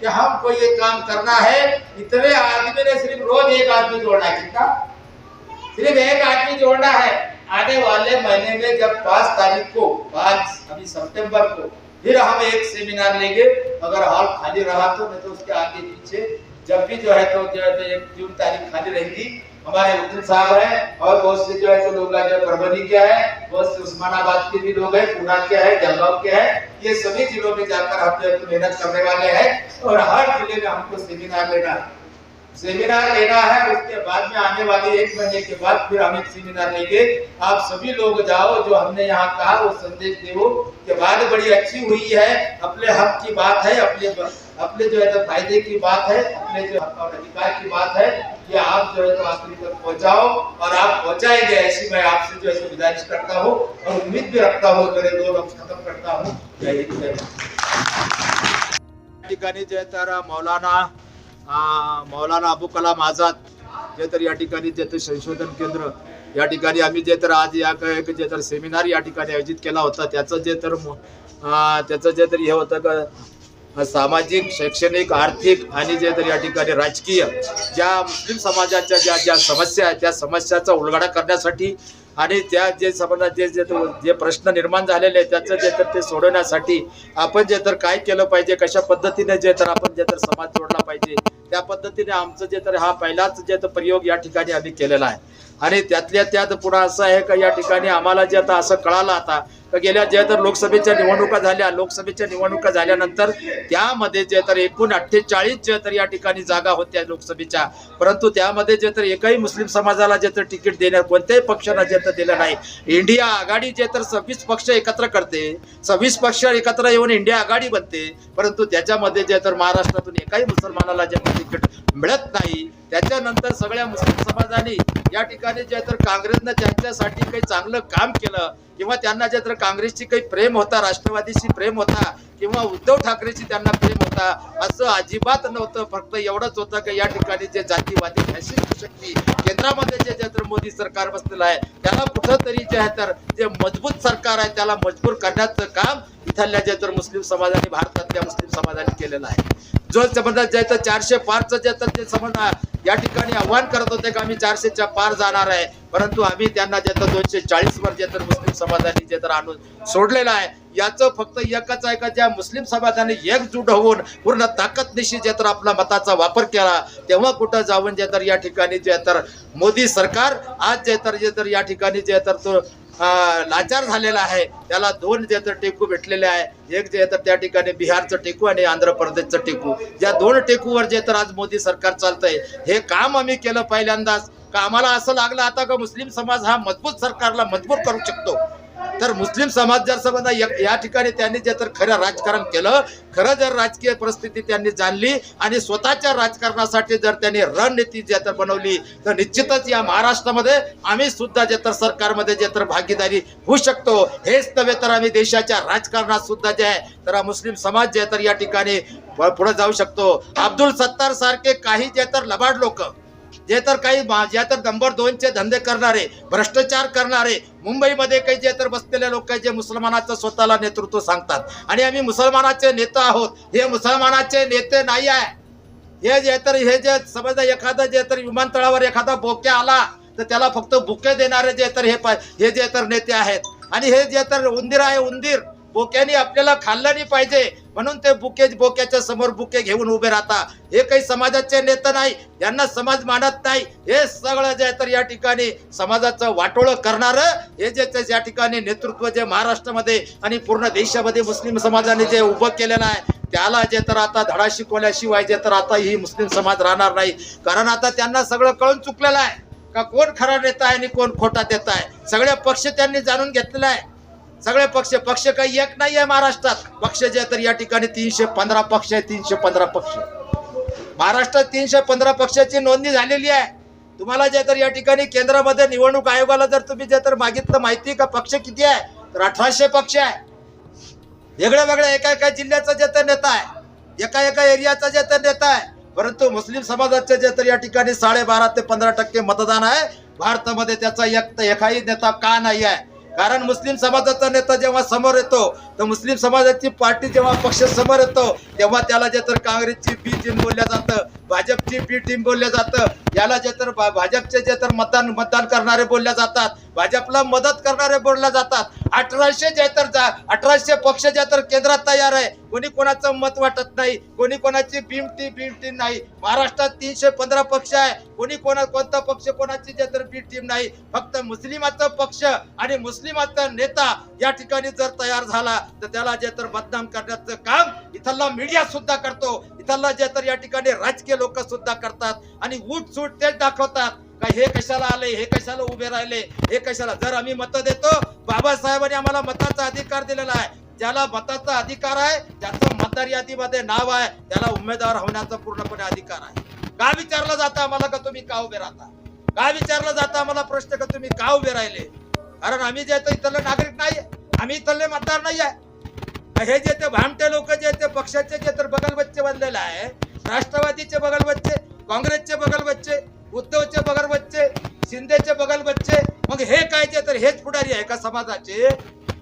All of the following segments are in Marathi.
कि हमको ये काम करना है। इतने आदमी ने सिर्फ़ रोज एक आदमी जोड़ना है कितना? सिर्फ़ एक आदमी जोड़ना है। आने वाले महीने में जब पाँच तारीख को, पाँच, अभी सितंबर को, फिर हम एक सेमिनार लेंगे। अगर हॉल खाली रहा तो मैं तो उसके आगे पीछे, जब भी जो है तो जो है तो जून तारीख खाली रहेगी। हमारे वकील साहब है और बहुत से जो है तो लोग जो परभनी के है बहुत से उस्मानाबाद के भी लोग है, पूना के है, जलगांव के है। ये सभी जिलों में जाकर हम जो है मेहनत करने वाले हैं और हर ज़िले में हमको सेमिनार लेना है। सेमिनार लेना है, उसके बाद में आने वाले एक महीने के बाद फिर हम एक सेमिनार लेंगे। आप सभी लोग जाओ, जो हमने यहाँ कहा, वो संदेश देवो कि बात बड़ी अच्छी हुई है, अपने हक की बात है, अपने अपने जो है तो फ़ायदे की बात है, अपने जो हक और अधिकार की बात है ये आप जो है तो आखिरी तक पहुंचाओ और आप पहुंचाएँगे ऐसी मैं आपसे जो है गुजारिश करता हूँ और उम्मीद भी रखता हूँ, मेरे दो लफ्ज खत्म करता हूँ। जय हिंद, जय ठिकाणी जे तर, मौलाना मौलाना अबू कलाम आझाद जे तर या ठिकाणी जे तर संशोधन केंद्र या ठिकाणी आम्ही जे तर आज या काय जे तर सेमिनार या ठिकाणी आयोजित केला होता. त्याचं जे तर म- त्याचं जे तर हे होतं का सामाजिक शैक्षणिक आर्थिक आणि जे तर या ठिकाणी राजकीय ज्या मुस्लिम समाजाच्या ज्या ज्या समस्या आहेत त्या समस्याचा उलगडा करण्यासाठी आणि त्या जे समजा जे जे जे प्रश्न निर्माण झालेले आहेत त्याचं जे तर ते सोडवण्यासाठी आपण जे तर काय केलं पाहिजे कशा पद्धतीने जे तर आपण जे तर समाज जोडला पाहिजे त्या पद्धतीने आमचं जे तर हा पहिलाच जे तर प्रयोग या ठिकाणी आम्ही केलेला आहे. आणि त्यातल्या त्यात पुन्हा असं आहे का या ठिकाणी आम्हाला जे आता असं कळालं आता गेल्या जे तर लोकसभेच्या निवडणुका झाल्या लोकसभेच्या निवडणुका झाल्यानंतर त्यामध्ये जे तर एकूण अठ्ठेचाळीस जे तर या ठिकाणी जागा होत्या लोकसभेच्या परंतु त्यामध्ये जे तर एकही मुस्लिम समाजाला जे तर तिकीट देण्यात कोणत्याही पक्षाला जे तर दिलं नाही. इंडिया आघाडी जे तर सव्वीस पक्ष एकत्र करते सव्वीस पक्ष एकत्र येऊन इंडिया आघाडी बनते परंतु त्याच्यामध्ये जे तर महाराष्ट्रातून एकाही मुसलमानाला जे तर तिकीट मिळत नाही त्याच्यानंतर सगळ्या मुस्लिम समाजाने या ठिकाणी जे तर काँग्रेसनं त्यांच्यासाठी काही चांगलं काम केलं किंवा त्यांना जे तर काँग्रेसची काही प्रेम होता राष्ट्रवादीशी प्रेम होता किंवा उद्धव ठाकरेची त्यांना प्रेम होता असं अजिबात नव्हतं. फक्त एवढंच होतं की या ठिकाणी जे जातीवादी फॅसिस्ट शक्ती केंद्रामध्ये जे जे तर मोदी सरकार बसलेलं आहे त्याला कुठंतरी जे आहे तर जे मजबूत सरकार आहे त्याला मजबूर करण्याचं काम इथल्या जे तर मुस्लिम समाजाने भारतातल्या मुस्लिम समाजाने केलेलं आहे. जो समजा जे तर चारशे पाचचं जे तर ते संबंध या ठिकाणी आव्हान करत होते का आम्ही चारशेच्या पार जाणार आहे. परंतु आम्ही त्यांना जे तर दोनशे चाळीस वर जे तर मुस्लिम समाजाने जे तर आणून सोडलेलं आहे. याचं फक्त एकच आहे का ज्या मुस्लिम समाजाने एकजूट होऊन पूर्ण ताकदनिशी जे तर आपला मताचा वापर केला तेव्हा कुठं जाऊन जे तर या ठिकाणी जे तर मोदी सरकार आज जे तर जे तर या ठिकाणी जे तर तो लाचार झालेला आहे. त्याला दोन जे तर टेकू भेटलेले आहे. एक जे तर त्या ठिकाणी बिहारचं टेकू आणि आंध्र प्रदेशचं टेकू. या दोन टेकूवर जे तर आज मोदी सरकार चालतंय हे काम आम्ही केलं पहिल्यांदाच. का आम्हाला असं लागलं आता का मुस्लिम समाज हा मजबूत सरकारला मजबूत करू शकतो? तर मुस्लिम समाज जर समजा या- ठिकाणी त्यांनी जे तर खरं राजकारण केलं खरं जर राजकीय परिस्थिती त्यांनी जाणली आणि स्वतःच्या राजकारणासाठी जर त्यांनी रणनीती जे तर बनवली तर निश्चितच या महाराष्ट्रामध्ये आम्ही सुद्धा जे तर सरकारमध्ये जे तर भागीदारी होऊ शकतो. हेच नव्हे तर आम्ही देशाच्या राजकारणात सुद्धा जे आहे तर मुस्लिम समाज जे तर या ठिकाणी पुढे जाऊ शकतो. अब्दुल सत्तार सारखे काही जे तर लबाड लोक जे तर काही मा- जे तर नंबर दोनचे धंदे करणारे भ्रष्टाचार करणारे मुंबईमध्ये काही जे तर बसलेले लोक जे मुसलमानाचं स्वतःला नेतृत्व सांगतात. आणि आम्ही मुसलमानाचे नेता आहोत. हे मुसलमानाचे नेते नाही आहे. हे जे तर हे जे समजा एखादा जे तर विमानतळावर एखादा बोक्या आला तर त्याला फक्त बुके देणारे जे तर हे हे जे तर नेते आहेत. आणि हे जे तर उंदीर आहे उंदीर बोक्याने आपल्याला खाल्लं नाही पाहिजे. म्हणून ते बुके बोक्याच्या समोर बुके घेऊन उभे राहता. हे काही समाजाचे नेते नाही यांना समाज मानत नाही. हे सगळं जे तर या ठिकाणी समाजाचं वाटोळं करणारं हे जे ते या ठिकाणी नेतृत्व जे महाराष्ट्रामध्ये आणि पूर्ण देशामध्ये मुस्लिम समाजाने जे उभं केलेलं आहे त्याला जे तर आता धडा शिकवल्याशिवाय जे तर आता ही मुस्लिम समाज राहणार नाही. कारण आता त्यांना सगळं कळून चुकलेलं आहे. का कोण खरा नेता आहे आणि कोण खोटा नेता आहे? सगळे पक्ष त्यांनी जाणून घेतलेला आहे. सगळे पक्ष पक्ष काही एक नाही आहे महाराष्ट्रात. पक्ष जे तर या ठिकाणी तीनशे पंधरा पक्ष आहे तीनशे पंधरा पक्ष. महाराष्ट्रात तीनशे पंधरा पक्षाची नोंदणी झालेली आहे. तुम्हाला जे तर या ठिकाणी केंद्रामध्ये निवडणूक आयोगाला जर तुम्ही जे तर मागितलं माहिती का पक्ष किती आहे? तर अठराशे पक्ष आहे. वेगळ्या वेगळ्या एका एका जिल्ह्याचा जे तर नेता आहे. एका एका एरियाचा जे तर नेता आहे. परंतु मुस्लिम समाजाचे जे तर या ठिकाणी साडेबारा ते पंधरा टक्के मतदान आहे. भारतामध्ये त्याचा एक एकाही नेता का नाही आहे? कारण मुस्लिम समाजाचा नेता जेव्हा समोर येतो तर मुस्लिम समाजाची पार्टी जेव्हा पक्ष समोर येतो तेव्हा त्याला जे तर काँग्रेसची बी टीम बोलल्या जातं भाजपची बी टीम बोलल्या जातं याला जे तर भा- भाजपचे जे तर मतदान मतदान करणारे बोलल्या जातात भाजपला मदत करणारे बोलल्या जातात. अठराशे जे तर जा- अठराशे पक्ष जे तर केंद्रात तयार आहे कोणी कोणाचं मत वाटत नाही कोणी कोणाची भीम टी भीम टीम नाही. महाराष्ट्रात तीनशे पंधरा पक्ष आहे कोणी कोणा कोणता पक्ष कोणाची जे तर भीम टीम नाही. फक्त मुस्लिमाचा पक्ष आणि मुस्लिमाचा नेता या ठिकाणी जर तयार झाला तर त्याला जे तर बदनाम करण्याचं काम इथला मीडिया सुद्धा करतो. इथला जे तर या ठिकाणी राजकीय लोक सुद्धा करतात. आणि उठ सूट तेच दाखवतात का हे कशाला आले हे कशाला उभे राहिले हे कशाला? जर आम्ही मत देतो बाबासाहेबांनी आम्हाला मताचा अधिकार दिलेला आहे. ज्याला मताचा अधिकार आहे ज्याचं मतदार यादीमध्ये नाव आहे त्याला उमेदवार होण्याचा पूर्णपणे अधिकार आहे. का विचारलं जातं आम्हाला का तुम्ही का उभे राहता? का विचारलं जातं आम्हाला प्रश्न का तुम्ही का उभे राहिले? कारण आम्ही जे इथले नागरिक नाही आम्ही इथले मतदार नाही आहे हे जे ते भामटे लोक जे ते पक्षाचे जे तर बगल बच्चे बनलेले आहे राष्ट्रवादीचे बगल बच्चे काँग्रेसचे बगल बच्चे उद्धवचे बगल बच्चे शिंदेचे बगल बच्चे मग हे कायचे तर हेच पुढारी आहे का समाजाचे?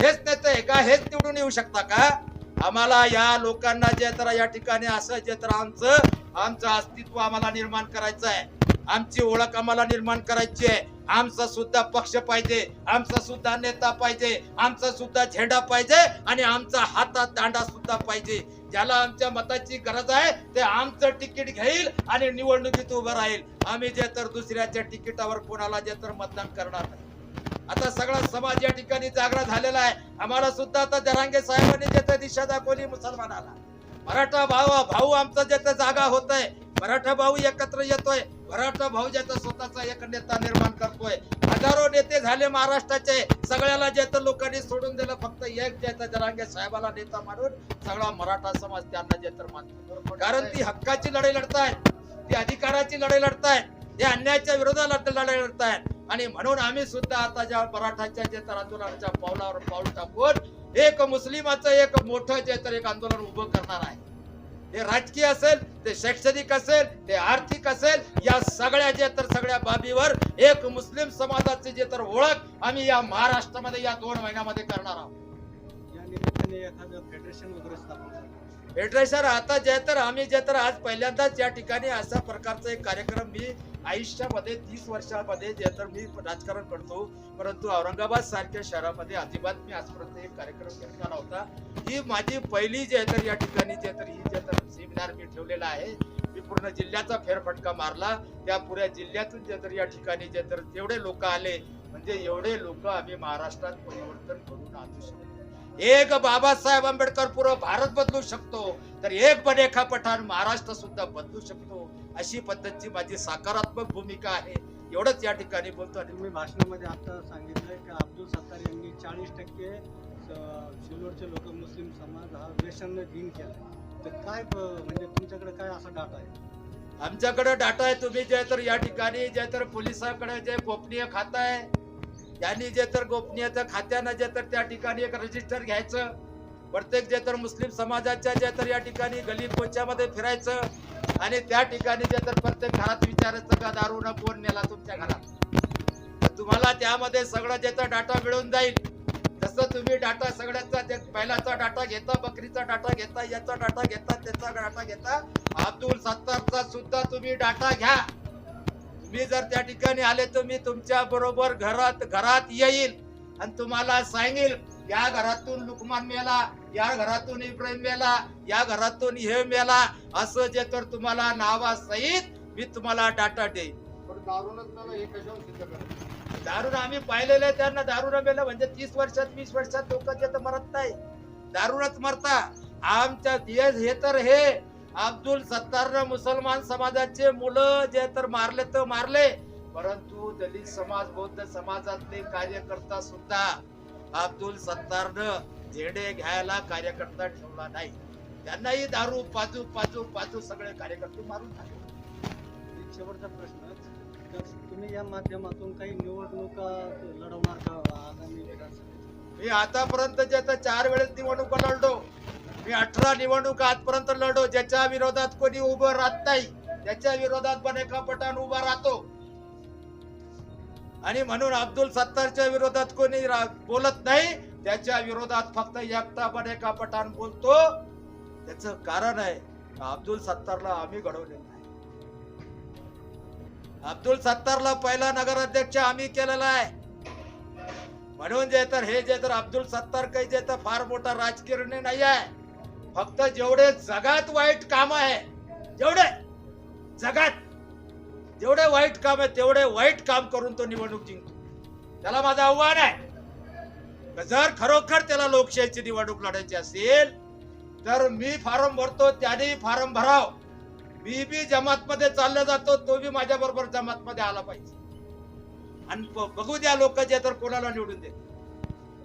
हेच नेते आहे का? हेच निवडून येऊ शकता का? आम्हाला या लोकांना जे तर या ठिकाणी असं जे तर आमचं आमचं अस्तित्व आम्हाला निर्माण करायचं आहे. आमची ओळख आम्हाला निर्माण करायची आहे. आमचा सुद्धा पक्ष पाहिजे आमचा सुद्धा नेता पाहिजे आमचा सुद्धा झेंडा पाहिजे आणि आमचा हातात दांडा सुद्धा पाहिजे. ज्याला आमच्या मताची गरज आहे ते आमचं तिकीट घेईल आणि निवडणुकीत उभं राहील. आम्ही जे तर दुसऱ्याच्या तिकिटावर कोणाला जे तर मतदान करणार नाही. आता सगळा समाज या ठिकाणी जागरा झालेला आहे. आम्हाला सुद्धा आता जरांगे साहेबांनी जे तर दिशा दाखवली मुसलमानाला. मराठा भाऊ भाऊ आमचा जे तर जागा होत आहे मराठा भाऊ एकत्र येतोय. मराठा भाऊ ज्याचा स्वतःचा एक नेता निर्माण करतोय. हजारो नेते झाले महाराष्ट्राचे. सगळ्याला जे तर लोकांनी सोडून दिलं फक्त एक जे तर जरांगे साहेबाला नेता मानून सगळा मराठा समाज त्यांना जे तर मानतो. कारण ती हक्काची लढाई लढतायत ती अधिकाराची लढाई लढतायत हे अन्यायाच्या विरोधात लढाई लढतायत. आणि म्हणून आम्ही सुद्धा आता ज्या मराठाच्या जे तर आंदोलनाच्या पावलावर पाऊल टाकून एक मुस्लिमाचं एक मोठं जे तर एक आंदोलन उभं करणार आहे. ते राजकीय असेल ते शैक्षणिक असेल ते आर्थिक असेल या सगळ्या जे तर सगळ्या बाबीवर एक मुस्लिम समाजाची जे तर ओळख आम्ही या महाराष्ट्रामध्ये या दोन महिन्यामध्ये करणार आहोत या निमित्ताने एखादं फेडरेशन वगैरे स्थापन. फेडरेशन आता जे तर आम्ही जे तर आज पहिल्यांदाच या ठिकाणी अशा प्रकारचा एक कार्यक्रम मी आयुष्यामध्ये तीस वर्षामध्ये जे तर मी राजकारण करतो परंतु औरंगाबाद सारख्या शहरामध्ये अजिबात मी आजपर्यंत एक कार्यक्रम घेतला नव्हता. ही माझी पहिली जे तर या ठिकाणी जे तर ही जे तर सेमिनार मी ठेवलेला आहे. मी पूर्ण जिल्ह्याचा फेरफटका मारला. त्या पुऱ्या जिल्ह्यातून जे तर या ठिकाणी जे तर जेवढे लोक आले म्हणजे एवढे लोक आम्ही महाराष्ट्रात परिवर्तन करून आणू शकतो. एक बाबासाहेब आंबेडकर पुरं भारत बदलू शकतो. तर एक बनेखा पठाण महाराष्ट्र सुद्धा बदलू शकतो. अशी पद्धतची माझी सकारात्मक भूमिका आहे. एवढंच या ठिकाणी बोलतो आणि तुम्ही भाषणामध्ये आता सांगितलंय की अब्दुल सत्तार यांनी चाळीस टक्के सिल्लोडचे लोक मुस्लिम समाज हा व्यसनने दिन केला तर काय म्हणजे तुमच्याकडे काय असा डाटा आहे? आमच्याकडे डाटा आहे तुम्ही जे तर या ठिकाणी जे तर पोलिसांकडे जे गोपनीय खातं आहे त्यांनी जे तर गोपनीयचं खात्यानं जे तर त्या ठिकाणी एक रजिस्टर घ्यायचं. प्रत्येक जे तर मुस्लिम समाजाच्या जे तर या ठिकाणी गली कोच्यामध्ये फिरायचं आणि त्या ठिकाणी जे तर प्रत्येक घरात विचारायचं का दारू न कोण नेला तुमच्या घरात? तुम्हाला त्यामध्ये सगळं ज्याचा डाटा मिळून जाईल. जसं तुम्ही डाटा सगळ्याचा जे डाटा घेता बकरीचा डाटा घेता याचा डाटा घेता त्याचा डाटा घेता अब्दुल सत्तारचा सुद्धा तुम्ही डाटा घ्या. तुम्ही जर त्या ठिकाणी आले तर मी तुमच्या बरोबर घरात घरात येईल आणि तुम्हाला सांगेल या घरातून लुकमान मेला या घरातून इब्राहिम मेला या घरातून हे मेला असं जे तर तुम्हाला नावासहित मी तुम्हाला डाटा देईन. दारून आम्ही पाहिलेलं आहे त्यांना दारून मेलं म्हणजे तीस वर्षात वीस वर्षात लोक जे तर मरत नाही दारूनच मरता. आमच्या हे तर हे. अब्दुल सत्तारनं मुसलमान समाजाचे मुलं जे तर मारले तर मारले. परंतु दलित समाज बौद्ध समाजातले कार्यकर्ता सुद्धा अब्दुल सत्तारनं झेंडे घ्यायला कार्यकर्ता ठेवला नाही. त्यांनाही दारू पाजू पाजू पाजू सगळे कार्यकर्ते मारून टाकले. शेवटचा प्रश्न. तुम्ही या माध्यमातून काही निवडणुका लढवणार का आगामी मी आतापर्यंत जे तर चार वेळेस निवडणुका लढलो मी अठरा निवडणुका आजपर्यंत लढलो ज्याच्या विरोधात कोणी उभं राहत नाही त्याच्या विरोधात बनेका पठाण उभा राहतो. आणि म्हणून अब्दुल सत्तारच्या विरोधात कोणी रा- बोलत नाही त्याच्या विरोधात फक्त एकटा एका पठाण बोलतो. त्याच कारण आहे अब्दुल सत्तारला आम्ही घडवलेलं नाही. अब्दुल सत्तारला पहिला नगराध्यक्ष आम्ही केलेला आहे. म्हणून जे तर हे जे तर अब्दुल सत्तार काही जे तर फार मोठा राजकीय नाही आहे. फक्त जेवढे जगात वाईट काम आहे जेवढे जगात जेवढे वाईट काम आहे तेवढे वाईट काम करून तो निवडणूक जिंकतो. त्याला माझं आव्हान आहे. जर खरोखर त्याला लोकशाहीची निवडणूक लढायची असेल तर मी फॉर्म भरतो त्याने फॉर्म भराव. मी बी जमात मध्ये चालला जातो तो बी माझ्या बरोबर जमात मध्ये आला पाहिजे. आणि ब- बघू द्या लोक जे तर कोणाला निवडून देत